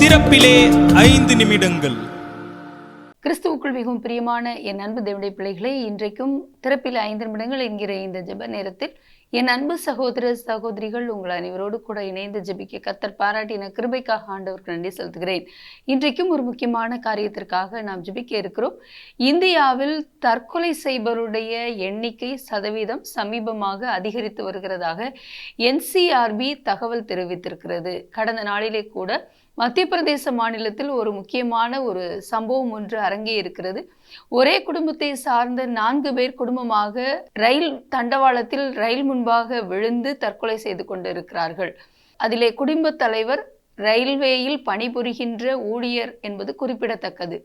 திறப்பிலே ஐந்து நிமிடங்கள். கிறிஸ்துவுக்குள் மிகவும் பிரியமான என் அன்பு தேவடைய பிள்ளைகளை இன்றைக்கும் திறப்பில் ஐந்து நிமிடங்கள் என்கிற இந்த ஜெப நேரத்தில் என் அன்பு சகோதர சகோதரிகள் உங்கள் அனைவரோடு கூட இணைந்து ஜெபிக்க கத்தர் பாராட்டின கிருபைக்காக ஆண்டவருக்கு நன்றி செலுத்துகிறேன். இன்றைக்கும் ஒரு முக்கியமான காரியத்திற்காக நாம் ஜெபிக்க இருக்கிறோம். இந்தியாவில் தற்கொலை செய்பவருடைய எண்ணிக்கை சதவீதம் சமீபமாக அதிகரித்து வருகிறதாக என்சிஆர்பி தகவல் தெரிவித்திருக்கிறது. கடந்த நாளிலே கூட மத்திய பிரதேச மாநிலத்தில் ஒரு முக்கியமான ஒரு சம்பவம் ஒன்று அரங்கே இருக்கிறது. ஒரே குடும்பத்தை சார்ந்த நான்கு பேர் குடும்பமாக ரயில் தண்டவாளத்தில் ரயில் முன்பாக விழுந்து தற்கொலை செய்து கொண்டிருக்கிறார்கள். அதிலே குடும்பத் தலைவர் ரயில்வேயில் பணிபுரிகின்ற ஊழியர் என்பது குறிப்பிடத்தக்கது.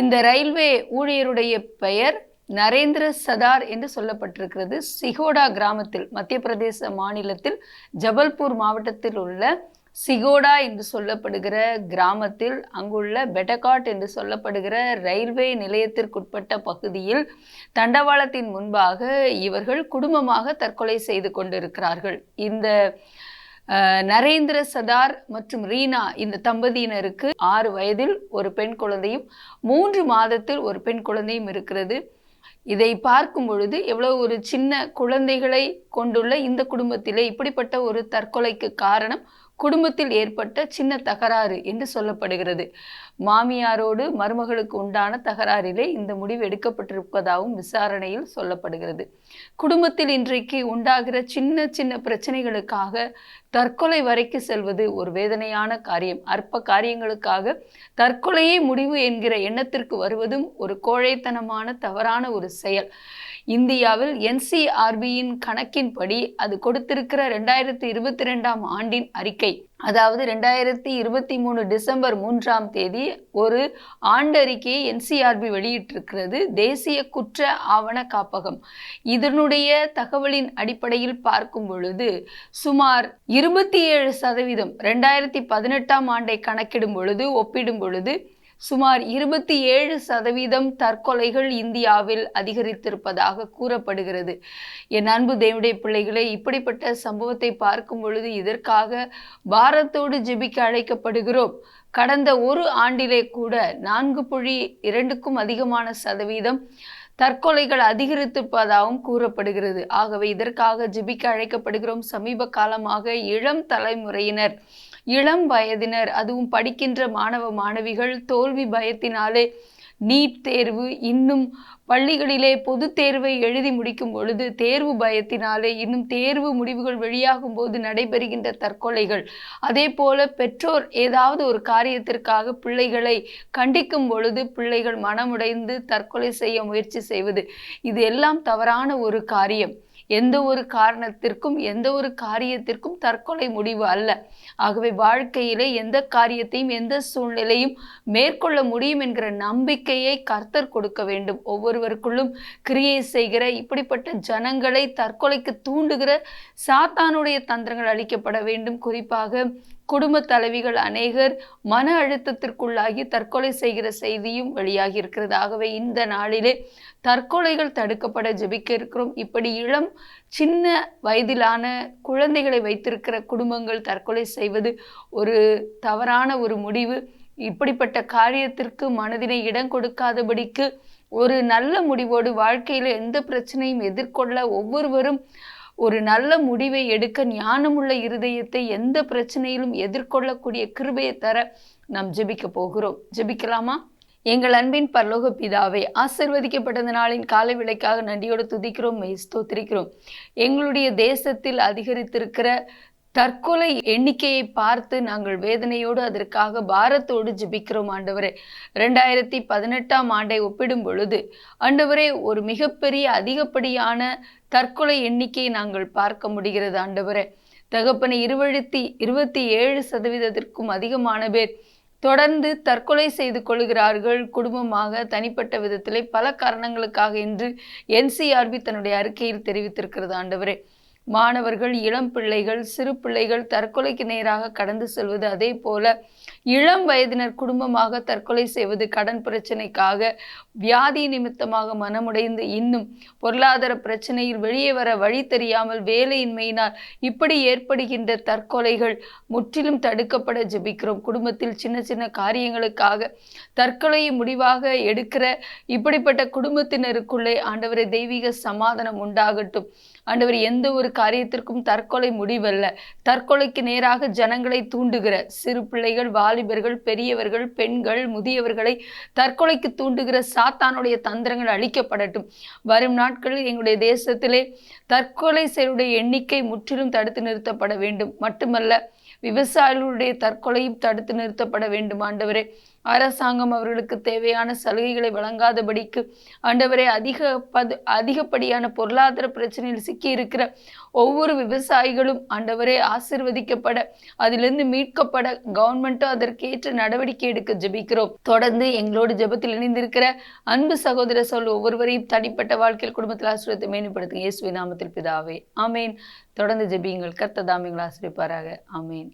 இந்த ரயில்வே ஊழியருடைய பெயர் நரேந்திர சதார் என்று சொல்லப்பட்டிருக்கிறது. சிகோடா கிராமத்தில் மத்திய பிரதேச மாநிலத்தில் ஜபல்பூர் மாவட்டத்தில் உள்ள சிகோடா என்று சொல்லப்படுகிற கிராமத்தில் அங்குள்ள பெட்டகாட் என்று சொல்லப்படுகிற ரயில்வே நிலையத்திற்குட்பட்ட பகுதியில் தண்டவாளத்தின் முன்பாக இவர்கள் குடும்பமாக தற்கொலை செய்து கொண்டிருக்கிறார்கள். இந்த நரேந்திர சதார் மற்றும் ரீனா இந்த தம்பதியினருக்கு ஆறு வயதில் ஒரு பெண் குழந்தையும் மூன்று மாதத்தில் ஒரு பெண் குழந்தையும் இருக்கிறது. இதை பார்க்கும் பொழுது எவ்வளவு ஒரு சின்ன குழந்தைகளை கொண்டுள்ள இந்த குடும்பத்திலே இப்படிப்பட்ட ஒரு தற்கொலைக்கு காரணம் குடும்பத்தில் ஏற்பட்ட சின்ன தகராறு என்று சொல்லப்படுகிறது. மாமியாரோடு மருமகளுக்கு உண்டான தகராறிலே இந்த முடிவு எடுக்கப்பட்டிருப்பதாகவும் விசாரணையில் சொல்லப்படுகிறது. குடும்பத்தில் இன்றைக்கு உண்டாகிற சின்ன சின்ன பிரச்சனைகளுக்காக தற்கொலை வரைக்கு செல்வது ஒரு வேதனையான காரியம். அற்ப காரியங்களுக்காக தற்கொலையே முடிவு என்கிற எண்ணத்திற்கு வருவதும் ஒரு கோழைத்தனமான தவறான ஒரு செயல். இந்தியாவில் என்சிஆர்பியின் கணக்கின்படி அது கொடுத்திருக்கிற ரெண்டாயிரத்தி இருபத்தி ரெண்டாம் ஆண்டின் அறிக்கை. அதாவது ரெண்டாயிரத்தி இருபத்தி மூணு டிசம்பர் மூன்றாம் தேதி ஒரு ஆண்டறிக்கையை என்சிஆர்பி வெளியிட்டிருக்கிறது. தேசிய குற்ற ஆவண காப்பகம். இதனுடைய தகவலின் அடிப்படையில் பார்க்கும் பொழுது சுமார் இருபத்தி ஏழு சதவீதம் ரெண்டாயிரத்தி பதினெட்டாம் ஆண்டை கணக்கிடும் பொழுது ஒப்பிடும் பொழுது சுமார் இருபத்தி ஏழு சதவீதம் தற்கொலைகள் இந்தியாவில் அதிகரித்திருப்பதாக கூறப்படுகிறது. என் அன்பு தேவடைய பிள்ளைகளே இப்படிப்பட்ட சம்பவத்தை பார்க்கும் பொழுது இதற்காக பாரத்தோடு ஜெபிக்க அழைக்கப்படுகிறோம். கடந்த ஒரு ஆண்டிலே கூட நான்கு புள்ளி இரண்டுக்கும் அதிகமான சதவீதம் தற்கொலைகள் அதிகரித்திருப்பதாகவும் கூறப்படுகிறது. ஆகவே இதற்காக ஜிபிக்க அழைக்கப்படுகிறோம். சமீப காலமாக இளம் தலைமுறையினர் இளம் வயதினர் அதுவும் படிக்கின்ற மாணவ மாணவிகள் தோல்வி பயத்தினாலே நீட் தேர்வு இன்னும் பள்ளிகளிலே பொது தேர்வை எழுதி முடிக்கும் பொழுது தேர்வு பயத்தினாலே இன்னும் தேர்வு முடிவுகள் வெளியாகும் போது நடைபெறுகின்ற தற்கொலைகள். அதே போல பெற்றோர் ஏதாவது ஒரு காரியத்திற்காக பிள்ளைகளை கண்டிக்கும் பொழுது பிள்ளைகள் மனமுடைந்து தற்கொலை செய்ய முயற்சி செய்வது இது எல்லாம் தவறான ஒரு காரியம். எந்த ஒரு காரணத்திற்கும் எந்த ஒரு காரியத்திற்கும் தற்கொலை முடிவு அல்ல. ஆகவே வாழ்க்கையிலே எந்த காரியத்தையும் எந்த சூழ்நிலையும் மேற்கொள்ள முடியும் என்கிற நம்பிக்கையை கர்த்தர் கொடுக்க வேண்டும். ஒவ்வொருவருக்குள்ளும் கிரியை செய்கிற இப்படிப்பட்ட ஜனங்களை தற்கொலைக்கு தூண்டுகிற சாத்தானுடைய தந்திரங்கள் அளிக்கப்பட வேண்டும். குறிப்பாக குடும்ப தலைவிகள் அநேகர் மன அழுத்தத்திற்குள்ளாகி தற்கொலை செய்கிற செய்தியும் வெளியாகி இருக்கிறது ஆகவே இந்த நாளிலே தற்கொலைகள் தடுக்கப்பட ஜெபிக்க இருக்கிறோம். இப்படி இளம் சின்ன வயதிலான குழந்தைகளை வைத்திருக்கிற குடும்பங்கள் தற்கொலை செய்வது ஒரு தவறான ஒரு முடிவு. இப்படிப்பட்ட காரியத்திற்கு மனதினை இடம் கொடுக்காதபடிக்கு ஒரு நல்ல முடிவோடு வாழ்க்கையில் எந்த பிரச்சனையும் எதிர்கொள்ள ஒவ்வொருவரும் ஒரு நல்ல முடிவை எடுக்க ஞானமுள்ள இருதயத்தை எந்த பிரச்சனையிலும் எதிர்கொள்ளக்கூடிய கிருபையை தர நாம் ஜெபிக்க போகிறோம். ஜெபிக்கலாமா? எங்கள் அன்பின் பரலோக பிதாவை ஆசிர்வதிக்கப்பட்ட நாளின் காலை விலைக்காக நன்றியோடு துதிக்கிறோம் மெய் ஸ்தோத்திரிக்கிறோம். எங்களுடைய தேசத்தில் அதிகரித்திருக்கிற தற்கொலை எண்ணிக்கையை பார்த்து நாங்கள் வேதனையோடு அதற்காக பாரத்தோடு ஜிபிக்கிறோம் ஆண்டவரே. ரெண்டாயிரத்தி பதினெட்டாம் ஆண்டை ஒப்பிடும் பொழுது ஆண்டவரே ஒரு மிகப்பெரிய அதிகப்படியான தற்கொலை எண்ணிக்கையை நாங்கள் பார்க்க முடிகிறது ஆண்டவரே. தகப்பனை இருவழுத்தி இருபத்தி ஏழு சதவீதத்திற்கும் அதிகமான பேர் தொடர்ந்து தற்கொலை செய்து கொள்கிறார்கள். குடும்பமாக தனிப்பட்ட விதத்திலே பல காரணங்களுக்காக என்று என்சிஆர்பி தன்னுடைய அறிக்கையில் தெரிவித்திருக்கிறது ஆண்டவரே. மாணவர்கள் இளம் பிள்ளைகள் சிறு பிள்ளைகள் தற்கொலைக்கு நேராக கடந்து செல்வது. அதே போல இளம் வயதினர் குடும்பமாக தற்கொலை செய்வது கடன் பிரச்சனைக்காக வியாதி நிமித்தமாக மனமுடைந்து இன்னும் பொருளாதார பிரச்சனையில் வெளியே வர வழி தெரியாமல் வேலையின்மையினால் இப்படி ஏற்படுகின்ற தற்கொலைகள் முற்றிலும் தடுக்கப்பட ஜெபிக்கிறோம். குடும்பத்தில் சின்ன சின்ன காரியங்களுக்காக தற்கொலையை முடிவாக எடுக்கிற இப்படிப்பட்ட குடும்பத்தினருக்குள்ளே ஆண்டவரை தெய்வீக சமாதானம் உண்டாகட்டும். ஆண்டவர் எந்த ஒரு காரியத்திற்கும் தற்கொலை முடிவல்ல. தற்கொலைக்கு நேராக ஜனங்களை தூண்டுகிற சிறு பிள்ளைகள் வாலிபர்கள் பெரியவர்கள் பெண்கள் முதியவர்களை தற்கொலைக்கு தூண்டுகிற சாத்தானுடைய தந்திரங்கள் அழிக்கப்படட்டும். வரும் நாட்களில் எங்களுடைய தேசத்திலே தற்கொலை செயலுடைய எண்ணிக்கை முற்றிலும் தடுத்து நிறுத்தப்பட வேண்டும். மட்டுமல்ல விவசாயிகளுடைய தற்கொலையும் தடுத்து நிறுத்தப்பட வேண்டும் ஆண்டவரே. அரசாங்கம் அவர்களுக்கு தேவையான சலுகைகளை வழங்காதபடிக்கு ஆண்டவரே அதிக பது அதிகப்படியான பொருளாதார பிரச்சனையில் சிக்கி இருக்கிற ஒவ்வொரு விவசாயிகளும் ஆண்டவரே ஆசிர்வதிக்கப்பட அதிலிருந்து மீட்கப்பட கவர்மெண்ட்டும் அதற்கேற்ற நடவடிக்கை எடுக்க ஜெபிக்கிறோம். தொடர்ந்து எங்களோடு ஜெபத்தில் இணைந்திருக்கிற அன்பு சகோதர சொல் ஒவ்வொருவரையும் தனிப்பட்ட வாழ்க்கையில் குடும்பத்தில் ஆசிரியத்தை மேம்படுத்துங்க இயேசு நாமத்தில் பிதாவே. ஆமேன். தொடர்ந்து ஜெபியுங்கள். கர்த்ததாமிகள் ஆசிரியப்பாராக ஆமேன்.